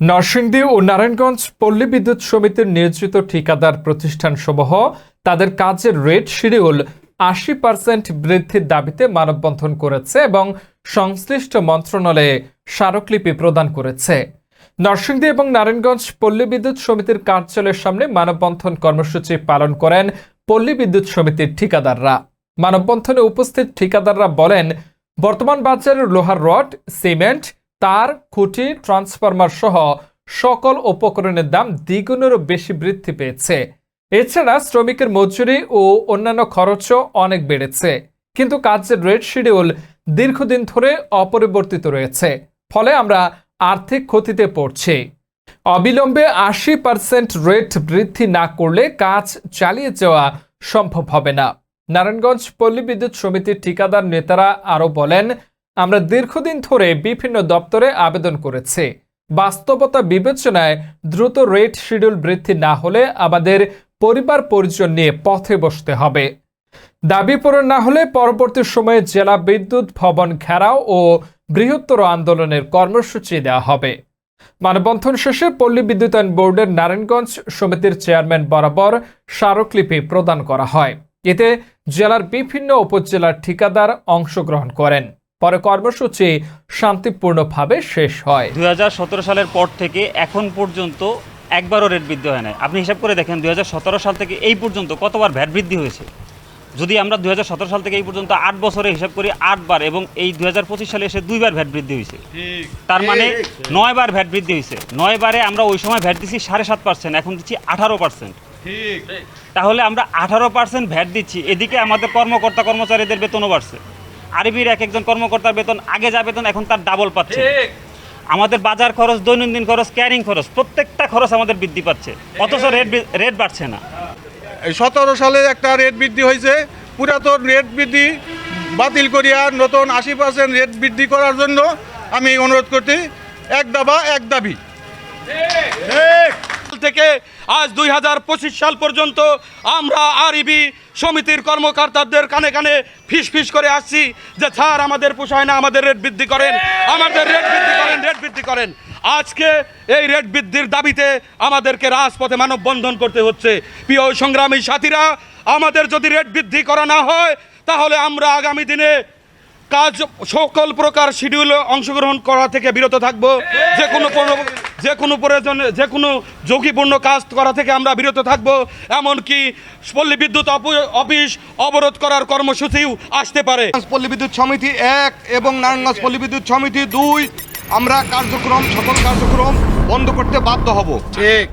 নরসিংদী ও নারায়ণগঞ্জ পল্লী বিদ্যুৎ সমিতির নিয়োজিত ঠিকাদার প্রতিষ্ঠানসমূহ তাদের কাজের রেট, শিডিউল আশি পার্সেন্ট বৃদ্ধির দাবিতে মানববন্ধন করেছে এবং সংশ্লিষ্ট মন্ত্রণালয়ে স্মারকলিপি প্রদান করেছে। নরসিংদী এবং নারায়ণগঞ্জ পল্লী বিদ্যুৎ সমিতির কার্যালয়ের সামনে মানববন্ধন কর্মসূচি পালন করেন পল্লী বিদ্যুৎ সমিতির ঠিকাদাররা। মানববন্ধনে উপস্থিত ঠিকাদাররা বলেন, বর্তমান বাজারের লোহার রড, সিমেন্ট তার খুঁটি ট্রান্সফরমার সহ সকল উপকরণের দাম দ্বিগুণেরও বেশি বৃদ্ধি পেয়েছে। এছাড়া শ্রমিকের মজুরি ও অন্যান্য খরচও অনেক বেড়েছে। কিন্তু কাজের রেড শিডিউল দীর্ঘদিন ধরে অপরিবর্তিত রয়েছে। ফলে আমরা আর্থিক ক্ষতিতে পড়ছি। অবিলম্বে আশি পার্সেন্ট রেট বৃদ্ধি না করলে কাজ চালিয়ে যাওয়া সম্ভব হবে না। নারায়ণগঞ্জ পল্লী বিদ্যুৎ সমিতির ঠিকাদার নেতারা আরও বলেন আমরা দীর্ঘদিন ধরে বিভিন্ন দপ্তরে আবেদন করেছি। বাস্তবতা বিবেচনায় দ্রুত রেট শিডিউল বৃদ্ধি না হলে আমাদের পরিবার পরিজন নিয়ে পথে বসতে হবে। দাবি পূরণ না হলে পরবর্তী সময়ে জেলা বিদ্যুৎ ভবন ঘেরাও ও বৃহত্তর আন্দোলনের কর্মসূচি দেওয়া হবে। মানববন্ধন শেষে পল্লী বিদ্যুতায়ন বোর্ডের নারায়ণগঞ্জ সমিতির চেয়ারম্যান বরাবর স্মারকলিপি প্রদান করা হয়। এতে জেলার বিভিন্ন উপজেলার ঠিকাদার অংশগ্রহণ করেন। পরে কর্মসূচি শান্তিপূর্ণভাবে শেষ হয়। দুই হাজার সতেরো সালের পর থেকে এখন পর্যন্ত একবারও রেট বৃদ্ধি হয় না আপনি হিসাব করে দেখেন দুই হাজার সতেরো সাল থেকে এই পর্যন্ত কতবার ভ্যাট বৃদ্ধি হয়েছে? যদি আমরা দুই সাল থেকে এই পর্যন্ত আট বছরে হিসাব করি আটবার এবং এই দুই হাজার পঁচিশ সালে এসে দুইবার ভ্যাট বৃদ্ধি হয়েছে তার মানে নয়বার ভ্যাট বৃদ্ধি হয়েছে। নয়বারে আমরা ওই সময় ভ্যাট দিচ্ছি সাড়ে সাত পার্সেন্ট এখন দিচ্ছি আঠারো পার্সেন্ট তাহলে আমরা আঠারো পার্সেন্ট ভ্যাট দিচ্ছি এদিকে আমাদের কর্মকর্তা কর্মচারীদের বেতনও বাড়ছে। আরবির এক একজন কর্মকর্তার বেতন আগে যা বেতন এখন তার ডাবল পাচ্ছে। আমাদের বাজার খরচ দৈনন্দিন খরচ ক্যারিং খরচ প্রত্যেকটা খরচ আমাদের বৃদ্ধি পাচ্ছে। অথচ রেট রেট বাড়ছে না। সতেরো সালে একটা রেট বৃদ্ধি হয়েছে। পুরাতন রেট বৃদ্ধি বাতিল করিয়া নতুন আশি পার্সেন্ট রেট বৃদ্ধি করার জন্য আমি অনুরোধ করছি এক দাবা এক দাবি। থেকে আজ দুই হাজার পঁচিশ সাল পর্যন্ত আমরা আরইবি সমিতির কর্মকর্তাদের কানে কানে ফিস ফিস করে আসছি যে, স্যার, আমাদের পোষায় না, আমাদের রেট বৃদ্ধি করেন। আমাদের রেট বৃদ্ধি করেন রেট বৃদ্ধি করেন। আজকে এই রেট বৃদ্ধির দাবিতে আমাদেরকে রাজপথে মানববন্ধন করতে হচ্ছে। প্রিয় সংগ্রামী সাথীরা, আমাদের যদি রেট বৃদ্ধি করা না হয়, তাহলে আমরা আগামী দিনে কাজ সকল প্রকার শিডিউলে অংশগ্রহণ করা থেকে বিরত থাকব। যে কোনো যে কোনো প্রয়োজনে যে কোনো ঝুঁকিপূর্ণ কাজ করা থেকে আমরা বিরত থাকব এমনকি পল্লী বিদ্যুৎ অফিস অবরোধ করার কর্মসূচিও আসতে পারে। পল্লী বিদ্যুৎ সমিতি এক এবং নারায়ণগঞ্জ পল্লী বিদ্যুৎ সমিতি দুই আমরা কার্যক্রম সকল কার্যক্রম বন্ধ করতে বাধ্য হব। ঠিক।